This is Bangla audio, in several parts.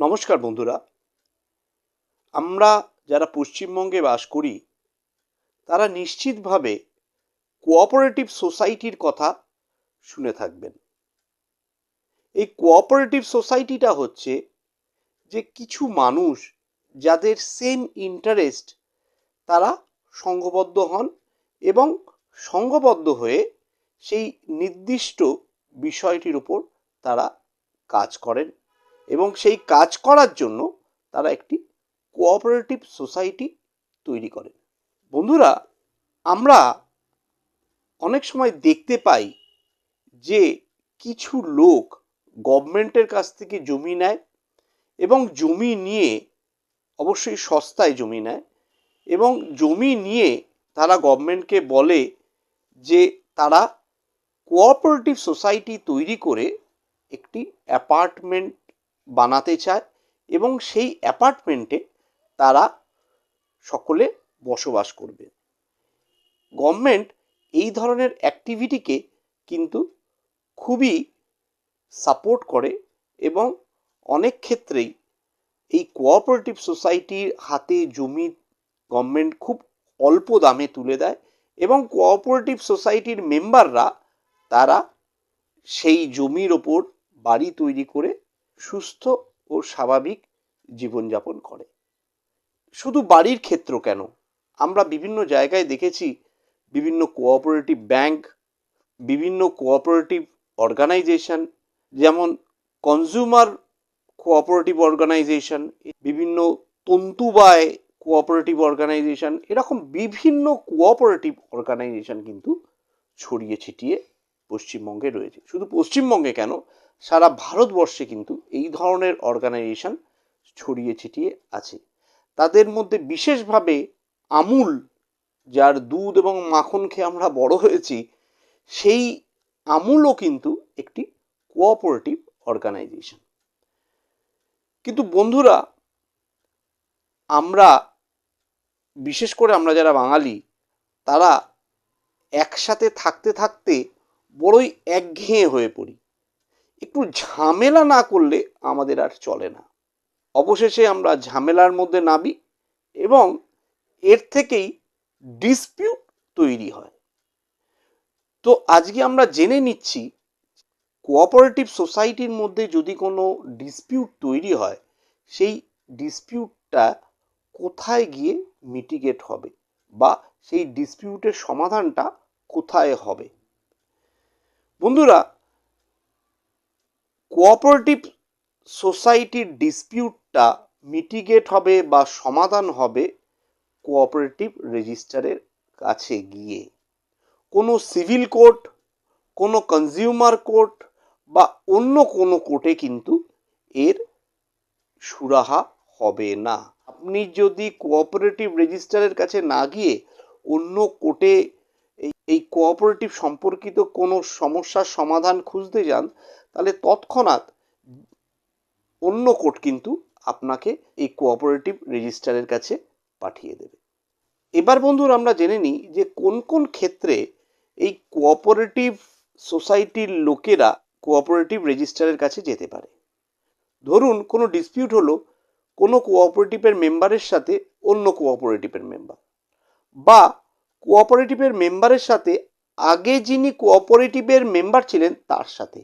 নমস্কার বন্ধুরা। আমরা যারা পশ্চিমবঙ্গে বাস করি, তারা নিশ্চিতভাবে কোঅপারেটিভ সোসাইটির কথা শুনে থাকবেন। এই কোঅপারেটিভ সোসাইটিটা হচ্ছে যে কিছু মানুষ যাদের সেম ইন্টারেস্ট তারা সংঘবদ্ধ হন এবং সংঘবদ্ধ হয়ে সেই নির্দিষ্ট বিষয়টির উপর তারা কাজ করেন। এবং সেই কাজ করার জন্য তারা একটি কোঅপারেটিভ সোসাইটি তৈরি করেন বন্ধুরা, আমরা অনেক সময় দেখতে পাই যে কিছু লোক গভর্নমেন্টের কাছ থেকে জমি নেয় এবং জমি নিয়ে অবশ্যই সস্তায় জমি নেয় এবং জমি নিয়ে তারা গভর্নমেন্টকে বলে যে তারা কোঅপারেটিভ সোসাইটি তৈরি করে একটি অ্যাপার্টমেন্ট বানাতে চায় এবং সেই অ্যাপার্টমেন্টে তারা সকলে বসবাস করবে। গভর্নমেন্ট এই ধরনের অ্যাক্টিভিটিকে কিন্তু খুবই সাপোর্ট করে এবং অনেক ক্ষেত্রেই এই কোঅপারেটিভ সোসাইটির হাতে জমি গভর্নমেন্ট খুব অল্প দামে তুলে দেয় এবং কোঅপারেটিভ সোসাইটির মেম্বাররা তারা সেই জমির ওপর বাড়ি তৈরি করে সুস্থ ও স্বাভাবিক জীবনযাপন করে। শুধু বাড়ির ক্ষেত্র কেন? আমরা বিভিন্ন জায়গায় দেখেছি বিভিন্ন কোঅপারেটিভ ব্যাংক বিভিন্ন কোঅপারেটিভ অর্গানাইজেশন যেমন কনজিউমার কোঅপারেটিভ অর্গানাইজেশন বিভিন্ন তন্তুবায় কোঅপারেটিভ অর্গানাইজেশন এরকম বিভিন্ন কোঅপারেটিভ অর্গানাইজেশন কিন্তু ছড়িয়ে ছিটিয়ে পশ্চিমবঙ্গে রয়েছে। শুধু পশ্চিমবঙ্গে কেন, সারা ভারতবর্ষে কিন্তু এই ধরনের অর্গানাইজেশন ছড়িয়ে ছিটিয়ে আছে। তাদের মধ্যে বিশেষভাবে আমুল, যার দুধ এবং মাখন খেয়ে আমরা বড় হয়েছি, সেই আমুলও কিন্তু একটি কোঅপারেটিভ অর্গানাইজেশন কিন্তু বন্ধুরা, আমরা, বিশেষ করে আমরা যারা বাঙালি, তারা একসাথে থাকতে থাকতে বড়ই একঘেয়ে হয়ে পড়ি। একটু ঝামেলা না করলে আমাদের আর চলে না। অবশেষে আমরা ঝামেলার মধ্যে নামি এবং এর থেকেই ডিসপিউট তৈরি হয়। তো আজকে আমরা জেনে নিচ্ছি কোঅপারেটিভ সোসাইটির মধ্যে যদি কোনো ডিসপিউট তৈরি হয়, সেই ডিসপিউটটা কোথায় গিয়ে মিটিগেট হবে? বা সেই ডিসপিউটের সমাধানটা কোথায় হবে? বন্ধুরা কোঅপারেটিভ সোসাইটির ডিসপিউটটা মিটিগেট হবে বা সমাধান হবে কোঅপারেটিভ রেজিস্টারের কাছে গিয়ে। কোনো সিভিল কোর্ট কোনো কনজিউমার কোর্ট বা অন্য কোনো কোর্টে কিন্তু এর সুরাহা হবে না। আপনি যদি কোঅপারেটিভ রেজিস্টারের কাছে না গিয়ে অন্য কোর্টে এই এই কোঅপারেটিভ সম্পর্কিত কোনো সমস্যার সমাধান খুঁজতে যান, তাহলে তৎক্ষণাৎ অন্য কোর্ট কিন্তু আপনাকে এই কোঅপারেটিভ রেজিস্টারের কাছে পাঠিয়ে দেবে। এবার বন্ধুরা আমরা জেনে নিই যে কোন কোন ক্ষেত্রে এই কোঅপারেটিভ সোসাইটির লোকেরা কোঅপারেটিভ রেজিস্টারের কাছে যেতে পারে। ধরুন, কোনো ডিসপিউট হলো, কোনো কোঅপারেটিভের মেম্বারের সাথে অন্য কোঅপারেটিভের মেম্বার বা কোঅপারেটিভের মেম্বারের সাথে, আগে যিনি কোঅপারেটিভের মেম্বার ছিলেন, তার সাথে।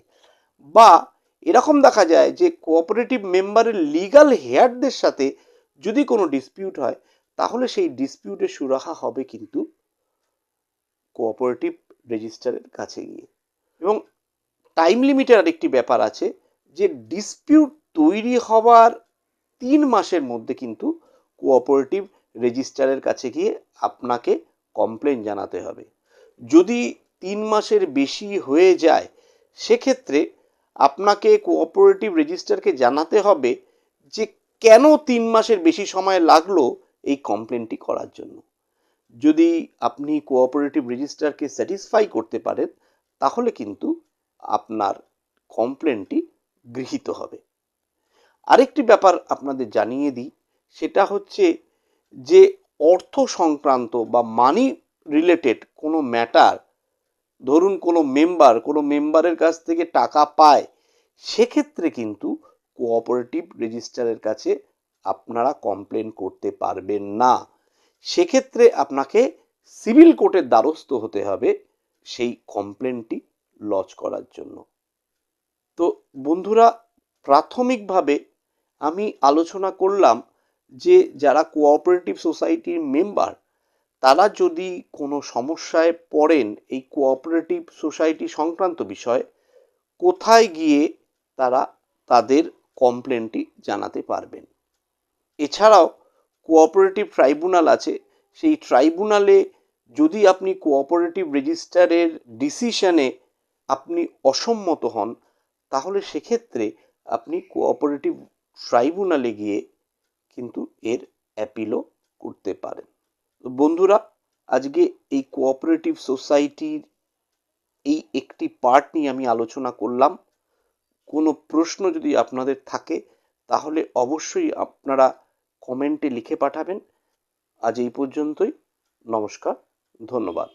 বা এরকম দেখা যায় যে কোঅপারেটিভ মেম্বারের লিগাল হেয়ারদের সাথে যদি কোনো ডিসপিউট হয়, তাহলে সেই ডিসপিউটের সুরাহা হবে কিন্তু কোঅপারেটিভ রেজিস্টারের কাছে গিয়ে। এবং টাইম লিমিটের আরেকটি ব্যাপার আছে যে ডিসপিউট তৈরি হওয়ার তিন মাসের মধ্যে কিন্তু কোঅপারেটিভ রেজিস্টারের কাছে গিয়ে আপনাকে কমপ্লেন জানাতে হবে। যদি তিন মাসের বেশি হয়ে যায়, সেক্ষেত্রে আপনাকে কোঅপারেটিভ রেজিস্টারকে জানাতে হবে যে কেন তিন মাসের বেশি সময় লাগল এই কমপ্লেনটি করার জন্য। যদি আপনি কোঅপারেটিভ রেজিস্টারকে স্যাটিসফাই করতে পারেন, তাহলে কিন্তু আপনার কমপ্লেনটি গৃহীত হবে। আরেকটি ব্যাপার আপনাদের জানিয়ে দিই, সেটা হচ্ছে যে অর্থ সংক্রান্ত বা মানি রিলেটেড কোনো ম্যাটার ধরুন কোনো মেম্বার কোনো মেম্বারের কাছ থেকে টাকা পায়, সেক্ষেত্রে কিন্তু কোঅপারেটিভ রেজিস্ট্রারের কাছে আপনারা কমপ্লেন করতে পারবেন না। সেক্ষেত্রে আপনাকে সিভিল কোর্টের দ্বারস্থ হতে হবে সেই কমপ্লেনটি লজ করার জন্য। তো বন্ধুরা, প্রাথমিকভাবে আমি আলোচনা করলাম যে যারা কোঅপারেটিভ সোসাইটির মেম্বার তারা যদি কোনো সমস্যায় পড়েন এই কোঅপারেটিভ সোসাইটি সংক্রান্ত বিষয়ে, কোথায় গিয়ে তারা তাদের কমপ্লেনটি জানাতে পারবেন? এছাড়াও কোঅপারেটিভ ট্রাইব্যুনাল আছে, সেই ট্রাইব্যুনালে যদি আপনি কোঅপারেটিভ রেজিস্টারের ডিসিশনে আপনি অসম্মত হন, তাহলে সেক্ষেত্রে আপনি কোঅপারেটিভ ট্রাইব্যুনালে গিয়ে কিন্তু এর অ্যাপিলও করতে পারেন বন্ধুরা, আজকে এই কোঅপারেটিভ সোসাইটির এই একটি পার্ট নিয়ে আমি আলোচনা করলাম। কোনো প্রশ্ন যদি আপনাদের থাকে, তাহলে অবশ্যই আপনারা কমেন্টে লিখে পাঠাবেন। আজ এই পর্যন্তই। নমস্কার, ধন্যবাদ।